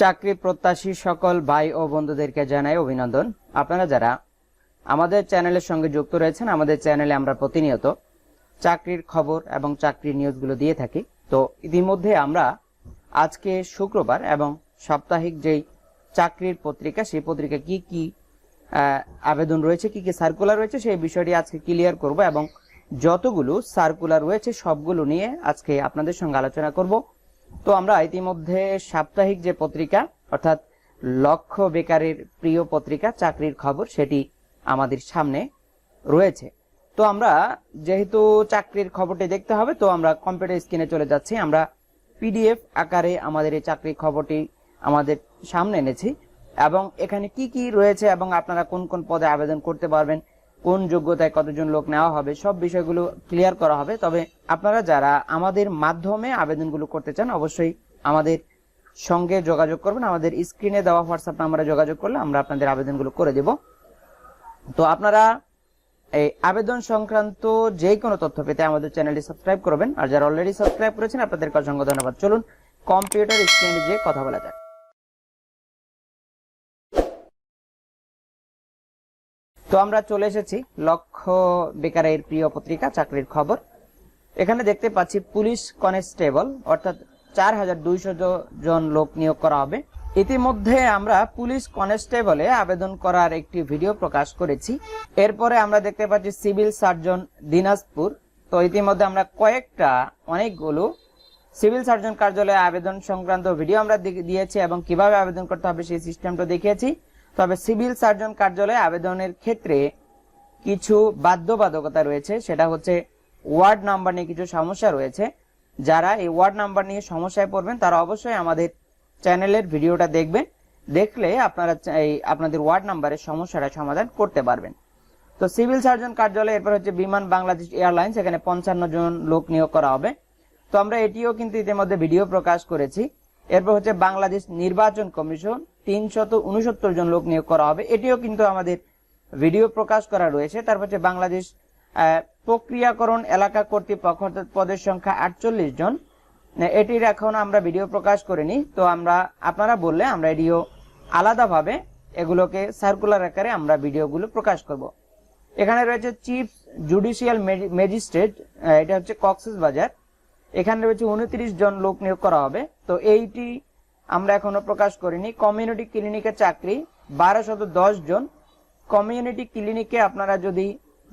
চাকরি প্রত্যাশী সকল ভাই ও বন্ধুদেরকে জানাই অভিনন্দন। আপনারা যারা আমাদের চ্যানেলের সঙ্গে যুক্ত রয়েছেন, আমাদের চ্যানেলে আমরা প্রতিনিয়ত চাকরির খবর এবং চাকরির নিউজগুলো দিয়ে থাকি। তো ইতিমধ্যে আমরা আজকে শুক্রবার এবং সাপ্তাহিক যেই চাকরির পত্রিকা, সেই পত্রিকা কি কি আবেদন রয়েছে, কি কি সার্কুলার রয়েছে, সেই বিষয়টি আজকে ক্লিয়ার করব এবং যতগুলো সার্কুলার রয়েছে, সবগুলো নিয়ে আজকে আপনাদের সঙ্গে আলোচনা করব। তো আমরা ইতিমধ্যে সাপ্তাহিক যে পত্রিকা, অর্থাৎ লক্ষ্য বেকারের প্রিয় পত্রিকা, চাকরির খবর, সেটি আমাদের সামনে রয়েছে। তো আমরা যেহেতু চাকরির খবরটি দেখতে হবে, তো আমরা কম্পিউটার স্ক্রিনে চলে যাচ্ছি। আমরা পিডিএফ আকারে আমাদের এই চাকরির খবরটি আমাদের সামনে এনেছি। এবং এখানে কি কি রয়েছে এবং আপনারা কোন কোন পদে আবেদন করতে পারবেন কোন যোগ্যতায় কতজন লোক নেওয়া হবে, সব বিষয়গুলো ক্লিয়ার করা হবে। তবে আপনারা যারা আমাদের মাধ্যমে আবেদনগুলো করতে চান, অবশ্যই আমাদের সঙ্গে যোগাযোগ করবেন। আমাদের স্ক্রিনে দেওয়া হোয়াটসঅ্যাপ নাম্বারে যোগাযোগ করলে আমরা আপনাদের আবেদনগুলো করে দেব। তো আপনারা এই আবেদন সংক্রান্ত যে কোনো তথ্য পেতে আমাদের চ্যানেলটি সাবস্ক্রাইব করবেন। আর যারা অলরেডি সাবস্ক্রাইব করেছেন, আপনাদেরকে অসংখ্য ধন্যবাদ। চলুন কম্পিউটার স্ক্রিনে যে কথা বলা যাক। তো আমরা চলে এসেছি লক্ষ্য বেকারের প্রিয় পত্রিকা, চাকরির খবর। এখানে দেখতে পাচ্ছি পুলিশ কনস্টেবল, অর্থাৎ চার হাজার দুইশো জন লোক নিয়োগ করা হবে। ইতিমধ্যে আমরা পুলিশ কনস্টেবলে আবেদন করার একটি ভিডিও প্রকাশ করেছি। এরপরে আমরা দেখতে পাচ্ছি সিভিল সার্জন দিনাজপুর। তো ইতিমধ্যে আমরা কয়েকটা, অনেকগুলো সিভিল সার্জন কার্যালয়ে আবেদন সংক্রান্ত ভিডিও আমরা দিয়েছি এবং কীভাবে আবেদন করতে হবে সেই সিস্টেমটা দেখিয়েছি। তবে সিভিল সার্জন কার্যালয়ে আবেদনের ক্ষেত্রে কিছু বাধ্যবাধকতা রয়েছে। সেটা হচ্ছে ওয়ার্ড নাম্বার নিয়ে কিছু সমস্যা রয়েছে। যারা এই ওয়ার্ড নাম্বার নিয়ে সমস্যায় পড়বেন, তারা অবশ্যই আমাদের চ্যানেলের ভিডিওটা দেখবেন। দেখলে আপনারা এই আপনাদের ওয়ার্ড নাম্বারের সমস্যাটা সমাধান করতে পারবেন। তো সিভিল সার্জন কার্যালয় এরপর হচ্ছে বিমান বাংলাদেশ এয়ারলাইন্স এখানে পঞ্চান্ন জন লোক নিয়োগ করা হবে। তো আমরা এটিও কিন্তু ইতিমধ্যে ভিডিও প্রকাশ করেছি। এরপর হচ্ছে বাংলাদেশ নির্বাচন কমিশন তিনশত উনসত্তর জন লোক নিয়োগ করা হবে। এটিও কিন্তু আমাদের ভিডিও প্রকাশ করা রয়েছে। তারপর হচ্ছে বাংলাদেশ প্রক্রিয়াকরণ এলাকা কর্তৃপক্ষ পদের সংখ্যা আটচল্লিশ জন। এটির এখন আমরা ভিডিও প্রকাশ করিনি। তো আমরা, আপনারা বললে আমরা এটিও আলাদাভাবে এগুলোকে সার্কুলার আকারে আমরা ভিডিওগুলো প্রকাশ করব। এখানে রয়েছে চিফ জুডিশিয়াল ম্যাজিস্ট্রেট এটা হচ্ছে কক্সেস বাজার। এখানে রয়েছে উনত্রিশ জন লোক নিয়োগ করা হবে। তো এইটি আমরা এখনও প্রকাশ করিনি। কমিউনিটি ক্লিনিকে চাকরি বারোশত দশ জন। কমিউনিটি ক্লিনিকে আপনারা যদি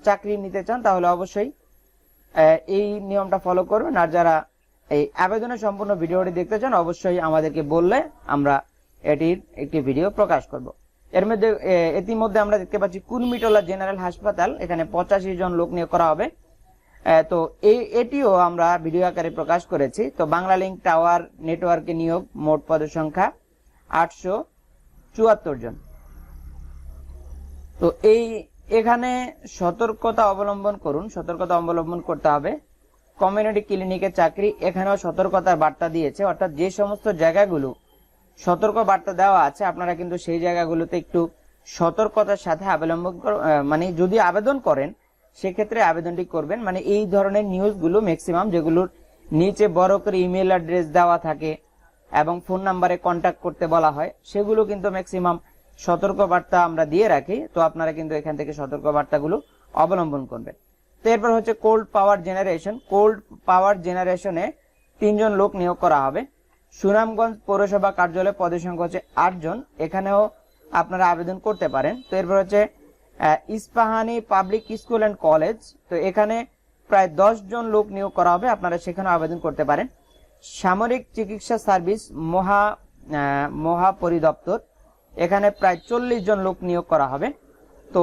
চাকরি নিতে চান, তাহলে অবশ্যই এই নিয়মটা ফলো করবেন। আর যারা এই আবেদনের সম্পূর্ণ ভিডিওটি দেখতে চান, অবশ্যই আমাদেরকে বললে আমরা এটির একটি ভিডিও প্রকাশ করব। এর মধ্যে ইতিমধ্যে আমরা দেখতে পাচ্ছি কুর্মিটোলা জেনারেল হাসপাতাল। এখানে পঁচাশি জন লোক নিয়োগ করা হবে। তো এই এটিও আমরা ভিডিও আকারে প্রকাশ করেছি। তো বাংলা লিঙ্ক টাওয়ার নেটওয়ার্কে নিয়োগ মোট পদের সংখ্যা আটশো চুয়াত্তর জন। তো এই, এখানে সতর্কতা অবলম্বন করুন, সতর্কতা অবলম্বন করতে হবে। কমিউনিটি ক্লিনিকের চাকরি, এখানেও সতর্কতার বার্তা দিয়েছে। অর্থাৎ যে সমস্ত জায়গাগুলো সতর্ক বার্তা দেওয়া আছে, আপনারা কিন্তু সেই জায়গাগুলোতে একটু সতর্কতার সাথে অবলম্বন মানে যদি আবেদন করেন সেক্ষেত্রে আবেদনটি করবেন। মানে এই ধরনের নিউজগুলো ম্যাক্সিমাম যেগুলোর নিচে বড় করে ইমেল অ্যাড্রেস দেওয়া থাকে এবং ফোন নাম্বারে কন্ট্যাক্ট করতে বলা হয়, সেগুলো কিন্তু ম্যাক্সিমাম সতর্ক বার্তা আমরা দিয়ে রাখি। তো আপনারা কিন্তু এখান থেকে সতর্ক বার্তাগুলো অবলম্বন করবেন। তো এরপর হচ্ছে cold power generation cold power জেনারেশনে তিনজন লোক নিয়োগ করা হবে। সুনামগঞ্জ পৌরসভা কার্যালয়ে পদের সংখ্যা হচ্ছে আটজন। এখানেও আপনারা আবেদন করতে পারেন। তো এরপর হচ্ছে Ispahani public school and college. তো এখানে প্রায় দশ জন লোক নিয়োগ করা হবে আপনারা সেখানেও আবেদন করতে পারেন। সামরিক চিকিৎসা সার্ভিস মহা আহ, মহা পরিদপ্তর এখানে প্রায় চল্লিশ জন লোক নিয়োগ করা হবে। তো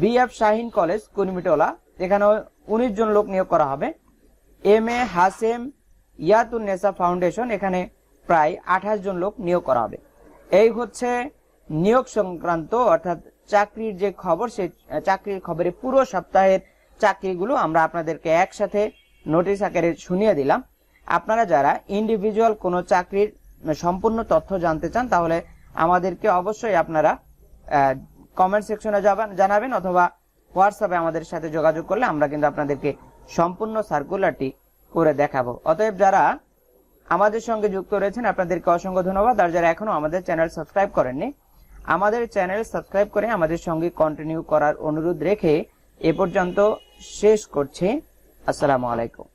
বিএফ শাহিন কলেজ কুর্মিটোলা এখানেও উনিশ জন লোক নিয়োগ করা হবে। M A Hashem Yatun Nesa foundation এখানে প্রায় আঠাশ জন লোক নিয়োগ করা হবে। এই হচ্ছে নিয়োগ সংক্রান্ত অর্থাৎ চাকরির যে খবর সেই চাকরির খবরে পুরো সপ্তাহের চাকরিগুলো আমরা আপনাদেরকে একসাথে নোটিশ আকারে শুনিয়ে দিলাম। আপনারা যারা ইন্ডিভিজুয়াল কোনো চাকরির সম্পূর্ণ তথ্য জানতে চান, তাহলে আমাদেরকে অবশ্যই আপনারা কমেন্ট সেকশনে যাবেন, জানাবেন অথবা হোয়াটসঅ্যাপে আমাদের সাথে যোগাযোগ করলে আমরা কিন্তু আপনাদেরকে সম্পূর্ণ সার্কুলারটি করে দেখাবো। অতএব যারা আমাদের সঙ্গে যুক্ত রয়েছেন, আপনাদেরকে অসংখ্য ধন্যবাদ। আর যারা এখনও আমাদের চ্যানেল সাবস্ক্রাইব করেননি আমাদের চ্যানেল সাবস্ক্রাইব করে আমাদের সঙ্গে কন্টিনিউ করার অনুরোধ রেখে এ পর্যন্ত শেষ করছি। আসসালামু আলাইকুম।